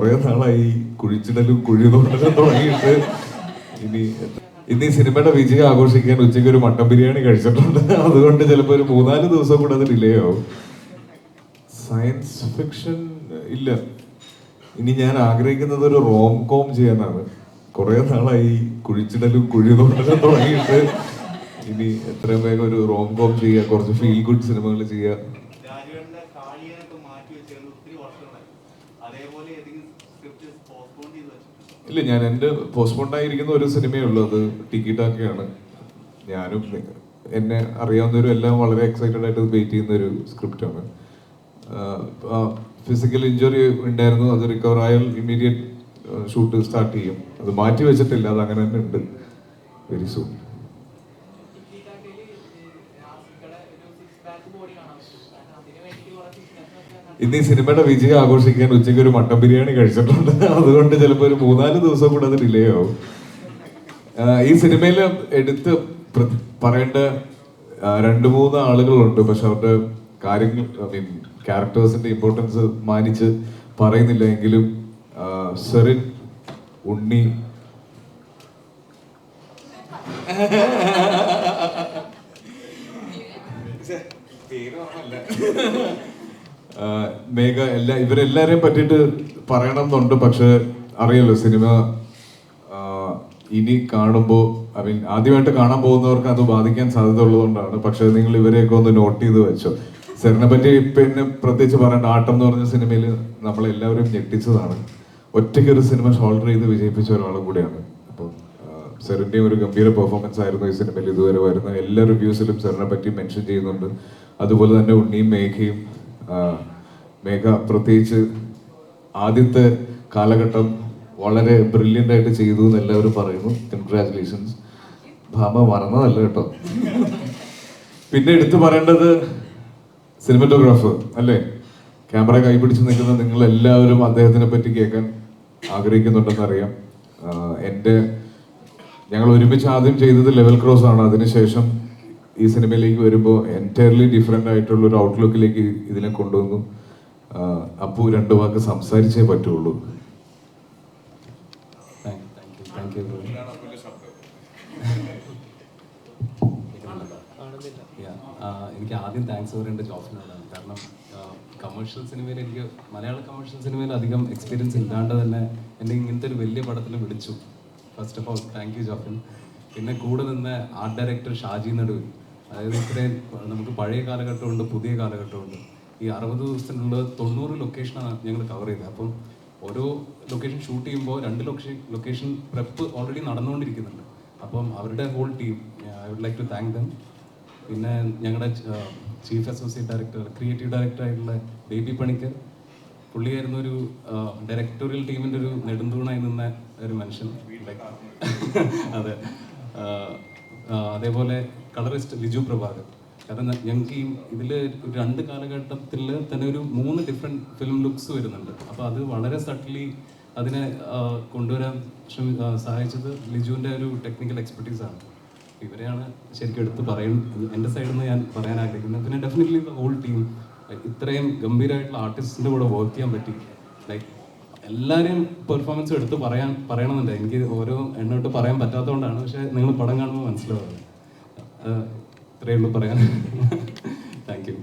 കുറെ നാളായി കുഴിച്ചിടലും കുഴിതോണ്ടലും തുടങ്ങിയിട്ട്. ഇനി ഇന്ന് ഈ സിനിമയുടെ വിജയം ആഘോഷിക്കാൻ ഉച്ചയ്ക്ക് ഒരു മട്ടൻ ബിരിയാണി കഴിച്ചിട്ടുണ്ട്. അതുകൊണ്ട് ചിലപ്പോൾ ഒരു മൂന്നാൽ ദിവസം കൂടെ അത് ഡിലേ ആവും. സയൻസ് ഫിക്ഷൻ ഇല്ല. ഇനി ഞാൻ ആഗ്രഹിക്കുന്നത് ഒരു റോം കോം ചെയ്യാനാണ്. കുറെ നാളായി കുഴിച്ചിടലും കുഴിതോണ്ടലും തുടങ്ങിയിട്ട്. ഇനി എത്രയും വേഗം ഒരു റോം കോം ചെയ്യുക കുറച്ച് ഫീൽ ഗുഡ് സിനിമകൾ ചെയ്യുക. ഇല്ല ഞാൻ എന്റെ പോസ്റ്റ്പോണ്ടായിരിക്കുന്ന ഒരു സിനിമയേ ഉള്ളൂ. അത് ടിക്കറ്റാക്കിയാണ് ഞാനും എന്നെ അറിയാവുന്നവരും എല്ലാം വളരെ എക്സൈറ്റഡ് ആയിട്ട് വെയിറ്റ് ചെയ്യുന്ന ഒരു സ്ക്രിപ്റ്റാണ് ഫിസിക്കൽ ഇഞ്ചുറി ഉണ്ടായിരുന്നു. അത് റിക്കവർ ആയാൽ ഇമ്മീഡിയറ്റ് ഷൂട്ട് സ്റ്റാർട്ട് ചെയ്യും. അത് മാറ്റി വെച്ചിട്ടില്ല. അത് അങ്ങനെ തന്നെ ഉണ്ട്. വെരി സൂൺ ഇന്ന് ഈ സിനിമയുടെ വിജയം ആഘോഷിക്കാൻ ഉച്ചയ്ക്ക് ഒരു മട്ടൻ ബിരിയാണി കഴിച്ചിട്ടുണ്ട്. അതുകൊണ്ട് ചിലപ്പോൾ ഒരു മൂന്നാൽ ദിവസം കൂടെ അത് ഡിലേ ആവും. ഈ സിനിമയിൽ എടുത്ത് പറയേണ്ട രണ്ട് മൂന്ന് ആളുകളുണ്ട്. പക്ഷെ അവരുടെ കാര്യങ്ങൾ ഐ മീൻ ക്യാരക്ടേഴ്സിന്റെ ഇമ്പോർട്ടൻസ് മാനിച്ച് പറയുന്നില്ല. എങ്കിലും സെറിൻ ഉണ്ണി. മേഘ എല്ലാ ഇവരെല്ലാരെയും പറ്റിയിട്ട് പറയണം എന്നുണ്ട് പക്ഷെ അറിയല്ലോ സിനിമ ഇനി കാണുമ്പോൾ ഐ മീൻ ആദ്യമായിട്ട് കാണാൻ പോകുന്നവർക്ക് അത് ബാധിക്കാൻ സാധ്യത ഉള്ളതുകൊണ്ടാണ് പക്ഷെ നിങ്ങൾ ഇവരെയൊക്കെ ഒന്ന് നോട്ട് ചെയ്ത് വെച്ചോ. സെറിനെ പറ്റി പിന്നെ പ്രത്യേകിച്ച് പറയേണ്ട ആട്ടം എന്ന് പറഞ്ഞ സിനിമയിൽ നമ്മളെല്ലാവരും ഞെട്ടിച്ചതാണ്. ഒറ്റയ്ക്ക് ഒരു സിനിമ ഷോൾഡർ ചെയ്ത് വിജയിപ്പിച്ച ഒരാളും കൂടിയാണ്. അപ്പം സെറിന്റെയും ഒരു ഗംഭീര പെർഫോമൻസ് ആയിരുന്നു ഈ സിനിമയിൽ ഇതുവരെ വരുന്ന എല്ലാ റിവ്യൂസിലും സെറിനെ പറ്റി മെൻഷൻ ചെയ്യുന്നുണ്ട്. അതുപോലെ തന്നെ ഉണ്ണിയും മേഘയും മേഘ പ്രത്യേകിച്ച് ആദ്യത്തെ കാലഘട്ടം വളരെ ബ്രില്യന്റ് ആയിട്ട് ചെയ്തു എന്ന് എല്ലാവരും പറയുന്നു. കൺഗ്രാറ്റുലേഷൻസ് ഭാമ മറന്നതല്ല കേട്ടോ. പിന്നെ എടുത്തു പറയേണ്ടത് സിനിമറ്റോഗ്രാഫർ അല്ലേ? ക്യാമറ കൈപിടിച്ച് നിൽക്കുന്ന നിങ്ങൾ എല്ലാവരും അദ്ദേഹത്തിനെ പറ്റി കേൾക്കാൻ ആഗ്രഹിക്കുന്നുണ്ടെന്ന് അറിയാം. എന്റെ ഞങ്ങൾ ഒരുമിച്ച് ആദ്യം ചെയ്തത് ലെവൽ ക്രോസ് ആണ് അതിനുശേഷം ഈ സിനിമയിലേക്ക് വരുമ്പോൾ എന്റയർലി ഡിഫറെന്റ് ആയിട്ടുള്ള ഒരു ഔട്ട്ലുക്കിലേക്ക് ഇതിനെ കൊണ്ടുവന്നു. അപ്പു രണ്ട് വാക്ക് സംസാരിച്ചേ പറ്റുള്ളൂ. എനിക്ക് ആദ്യം താങ്ക്സ് പറയേണ്ട ജോഫിനോടാണ് കാരണം കമേഴ്ഷ്യൽ സിനിമയിൽ എനിക്ക് മലയാള കമേഴ്ഷ്യൽ സിനിമയിൽ അധികം എക്സ്പീരിയൻസ് ഇല്ലാണ്ട് തന്നെ എന്നെ ഇങ്ങനത്തെ ഒരു വലിയ പടത്തിൽ വിളിച്ചു. First of all thank you Jofin പിന്നെ കൂടെ നിന്ന് ആർട്ട് ഡയറക്ടർ ഷാജി നടുവിൽ അതായത് ഇത്രയും നമുക്ക് പഴയ കാലഘട്ടമുണ്ട് പുതിയ കാലഘട്ടമുണ്ട്. ഈ അറുപത് ദിവസത്തിനുള്ള തൊണ്ണൂറ് ലൊക്കേഷനാണ് ഞങ്ങൾ കവർ ചെയ്തത്. അപ്പം ഓരോ ലൊക്കേഷൻ ഷൂട്ട് ചെയ്യുമ്പോൾ രണ്ട് ലൊക്കേഷൻ ലൊക്കേഷൻ പ്രെപ്പ് ഓൾറെഡി നടന്നുകൊണ്ടിരിക്കുന്നുണ്ട്. അപ്പം അവരുടെ whole team I would like to thank them പിന്നെ ഞങ്ങളുടെ chief associate director creative director ആയിട്ടുള്ള ബേബി പണിക്കർ. പുള്ളിയായിരുന്നു ഒരു ഡയറക്ടോറിയൽ ടീമിന്റെ ഒരു നെടുന്തൂണായി നിന്ന ഒരു മനുഷ്യൻ. അതെ. അതേപോലെ കളറിസ്റ്റ് ലിജു പ്രഭാകർ. കാരണം ഞങ്ങൾക്ക് ഈ ഇതിൽ രണ്ട് കാലഘട്ടത്തിൽ തന്നെ ഒരു മൂന്ന് ഡിഫറെന്റ് ഫിലിം ലുക്സ് വരുന്നുണ്ട്. അപ്പോൾ അത് വളരെ സട്ടിലി അതിനെ കൊണ്ടുവരാൻ ശ്രമി സഹായിച്ചത് ലിജുവിന്റെ ഒരു ടെക്നിക്കൽ എക്സ്പെർട്ടീസാണ് ഇവരെയാണ് ശരിക്കും എടുത്ത് പറയുന്നത് എന്റെ സൈഡിൽ നിന്ന് ഞാൻ പറയാൻ ആഗ്രഹിക്കുന്നത് പിന്നെ ഡെഫിനറ്റ്ലി ഹോൾ ടീം ഇത്രയും ഗംഭീരമായിട്ടുള്ള ആർട്ടിസ്റ്റിന്റെ കൂടെ വർക്ക് ചെയ്യാൻ പറ്റി. ലൈക്ക് എല്ലാവരെയും പെർഫോമൻസ് എടുത്ത് പറയാൻ പറയണമെന്നില്ല എനിക്ക് ഓരോ എണ്ണോട്ട് പറയാൻ പറ്റാത്തതുകൊണ്ടാണ്. പക്ഷേ നിങ്ങൾ പടം കാണുമ്പോൾ മനസ്സിലാവുന്നത്. ഇത്രയേ ഉള്ളൂ പറയാൻ. Thank you